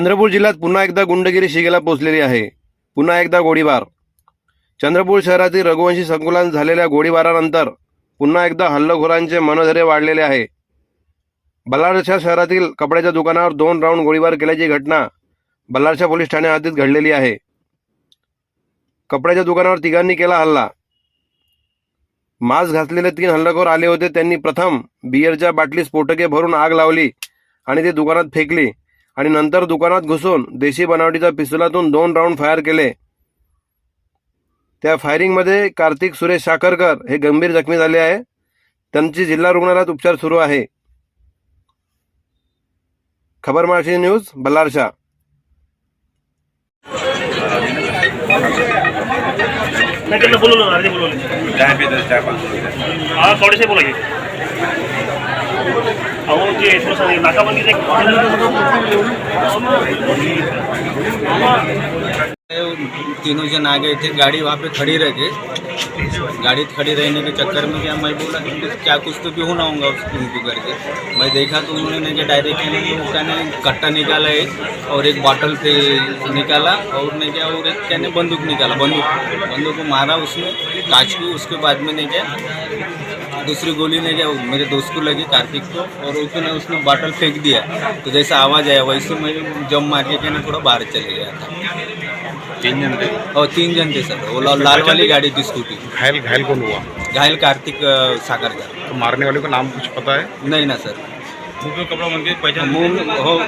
चंद्रपूर जिल्ह्यात पुन्हा एकदा गुंडगिरी शिगेला पोचलेली आहे. पुन्हा एकदा गोळीबार. चंद्रपूर शहरातील रघुवंशी संकुलात झालेल्या गोळीबारानंतर पुन्हा एकदा हल्लखोरांचे मनधरे वाढलेले आहे. बल्लारशा शहरातील कपड्याच्या दुकानावर दोन राऊंड गोळीबार केल्याची घटना बल्लारशा पोलीस ठाण्यात हद्दीत घडलेली आहे. कपड्याच्या दुकानावर तिघांनी केला हल्ला. मास्क घातलेले तीन हल्लेखोर आले होते. त्यांनी प्रथम बियरच्या बाटली स्फोटके भरून आग लावली आणि ते दुकानात फेकली. आणि नंतर दुकानात घुसून देशी बनावटीच्या पिस्तुलातून दोन राऊंड फायर केले. त्या फायरिंगमध्ये कार्तिक सुरेश साखरकर हे गंभीर जखमी झाले आहे. त्यांची जिल्हा रुग्णालयात उपचार सुरू आहे. खबर महाराष्ट्र न्यूज बल्लारशा. हा बोला सांग तीनों जन आ गए थे, गाड़ी वहाँ पे खड़ी रह गई। गाड़ी खड़ी रहने के चक्कर में क्या मैं बोला क्या कुछ तो भी होना होगा उसको उनको करके? मैं देखा तो उन्होंने क्या डायरेक्ट क्या ने कट्टा निकाला एक और एक बॉटल पे निकाला और ने क्या और एक क्या बंदूक निकाला, बंदूक। बंदूक को मारा उसने, काच को, उसके बाद में ने क्या दूसरी गोली ने क्या मेरे दोस्त को लगी कार्तिक को और उसने उसने बॉटल फेंक दिया। तो जैसा आवाज़ आया वैसे मैं जम मार के ना थोड़ा बाहर चले गया था। तीन जन थे? और तीन जन थे सर। वो लाल वाली गाड़ी थी स्कूटी घायल घायल कौन हुआ? घायल कार्तिक अ, सागरकर तो मारने वाले का नाम कुछ पता है? नहीं ना सर। मुँह पे कपड़ा बन के मुँह हो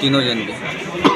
तीनों जन भी